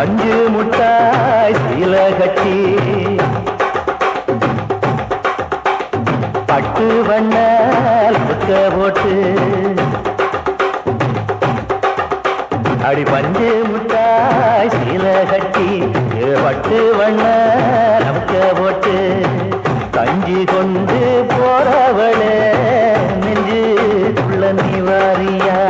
பஞ்சு முட்டாய் சீல கட்டி. பட்டு வண்ண புக்க போட்டு. அடி பஞ்சு முட்டாய் சீல கட்டி. பட்டு வண்ண நமக்க போட்டு. கஞ்சி கொண்டு போறவளே நெஞ்சு உள்ள நிவாரியா